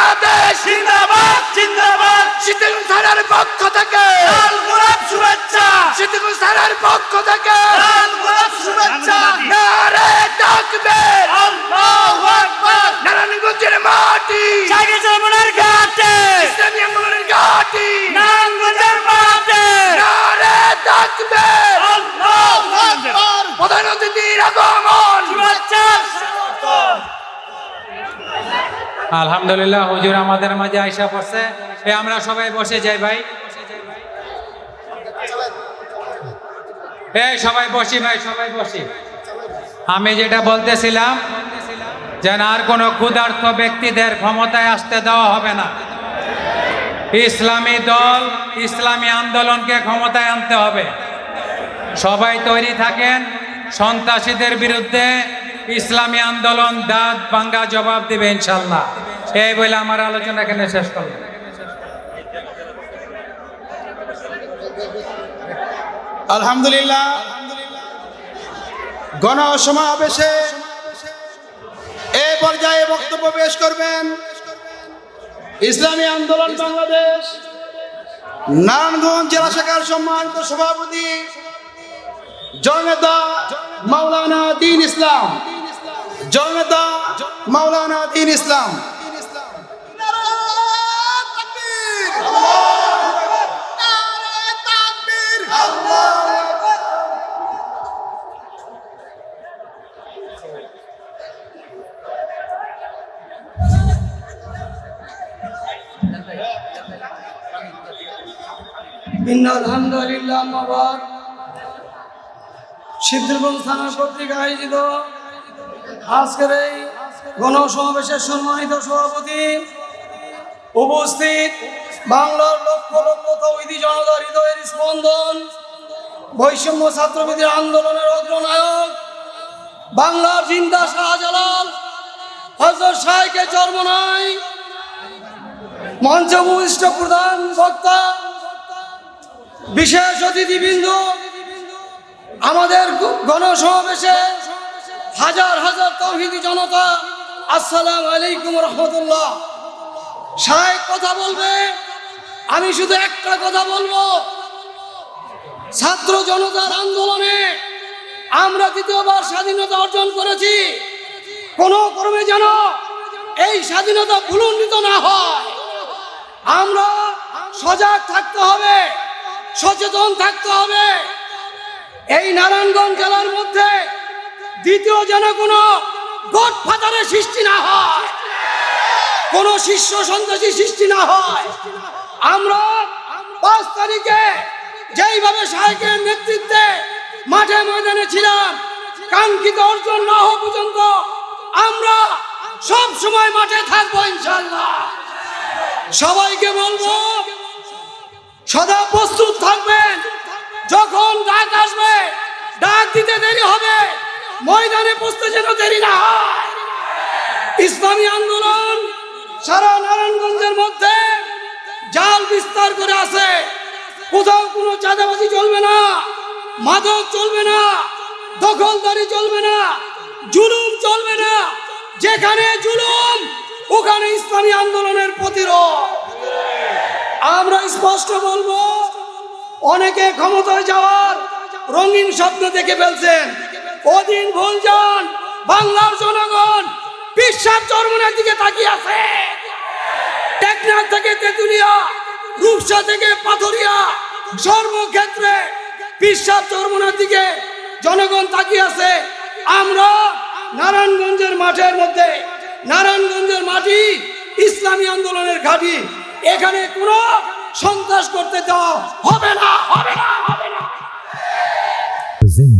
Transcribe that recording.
বাংলাদেশ জিন্দাবাদ জিন্দাবাদ। শীতল সারার পক্ষ থেকে। লাল গোলাপ শুভেচ্ছা। শীতল সারার পক্ষ থেকে। লাল গোলাপ শুভেচ্ছা। নারে তাকবীর আলহামদুলিল্লাহ, হুজুর আমাদের মাঝে আইসা পড়ছে। এ, আমরা সবাই বসে যাই ভাই। এই সবাই বসি ভাই, সবাই বসি। আমি যেটা বলতেছিলাম, যেন আর কোনো ক্ষুধার্ত ব্যক্তিদের ক্ষমতায় আসতে দেওয়া হবে না। ইসলামী দল, ইসলামী আন্দোলনকে ক্ষমতায় আনতে হবে। সবাই তৈরি থাকেন, সন্ত্রাসীদের বিরুদ্ধে ইসলামী আন্দোলন দাঁত ভাঙ্গা জবাব দেবে ইনশাল্লাহ। এই বলে আমার আলোচনা এখানে শেষ করলাম। আলহামদুলিল্লাহ। গণ সমাবেশে এ পর্যায়ে বক্তব্য পেশ করবেন ইসলামী আন্দোলন বাংলাদেশ, নারায়ণগঞ্জ জেলা শাখার সম্মানিত সভাপতি জননেতা মাওলানা দিন ইসলাম। জননেতা মাওলানা দিন ইসলাম। আলহামদুলিল্লাহ সিদ্ধিরগঞ্জ থানা আয়োজিত আজকের এই গণসমাবেশের সম্মানিত সভাপতি উপস্থিত বাংলার লক্ষ লক্ষ তৌহিদি জনতা হৃদয়ের স্পন্দন বৈষম্য ছাত্রবিদের আন্দোলনের অগ্রনায়ক বাংলার জিন্দা শাহজালাল হজরত শাহকে জন্ম নাই মঞ্চভূষ্ট প্রধান বক্তা, বিশেষ অতিথিবৃন্দ, আমাদের গণসমাবেশে হাজার হাজার তৌহিদি জনতা, আসসালাম আলাইকুম রহমতুল্লাহ। সাহেব কথা বলবে? আমি শুধু একটা কথা বলব। ছাত্র জনতার আন্দোলনে আমরা দ্বিতীয়বার স্বাধীনতা অর্জন করেছি। কোনো ক্রমে যেন এই স্বাধীনতা ভুলণ্ডিত না হয়। আমরা সজাগ থাকতে হবে, সচেতন থাকতে হবে। এই নারায়ণগঞ্জ জেলার মধ্যে দ্বিতীয় যেন কোনো গট ফাতারের সৃষ্টি না হয়, কোনো শিষ্য সন্ত্রাসী সৃষ্টি না হয়, আমরা পাঁচ তারিখে যেইভাবে সাহেবের নেতৃত্বে মাঠে ময়দানে ছিলাম, কাঙ্ক্ষিত অর্জন না হওয়া পর্যন্ত আমরা সব সময় মাঠে থাকব ইনশাল্লাহ সবাইকে বলব, সদা প্রস্তুত থাকবেন, যখন ডাক আসবে, ডাক দিতে দেরি হবে ময়দানে পৌঁছতে যেন দেরি না ইসলামী আন্দোলন সারা নারায়ণগঞ্জের মধ্যে জাল বিস্তার করে আছে। কোথাও কোনো চাঁদাবাজি চলবে না, মাদক চলবে না, দখলদারি চলবে না, জুলুম চলবে না। যেখানে জুলুম, ওখানে ইসলামী আন্দোলনের প্রতিরোধ। আমরা স্পষ্ট বলব, অনেকে ক্ষমতায় যাওয়ার রঙিন স্বপ্ন দেখে ফেলছেন। ওদিন ভুলজন বাংলার জনগণ বিশ্বাস চরমনের দিকে তাকিয়ে আছে। টেকনাফ থেকে তেতুলিয়া, রূপসা থেকে পাথরিয়া সর্বক্ষেত্রে বিশ্বাস চরমনের দিকে জনগণ তাকিয়ে আছে। আমরা নারায়ণগঞ্জের মাঠের মধ্যে, নারায়ণগঞ্জের মাটি ইসলামী আন্দোলনের ঘাঁটি। এখানে কোনো সন্ত্রাস করতে দেওয়া হবে না হবে না।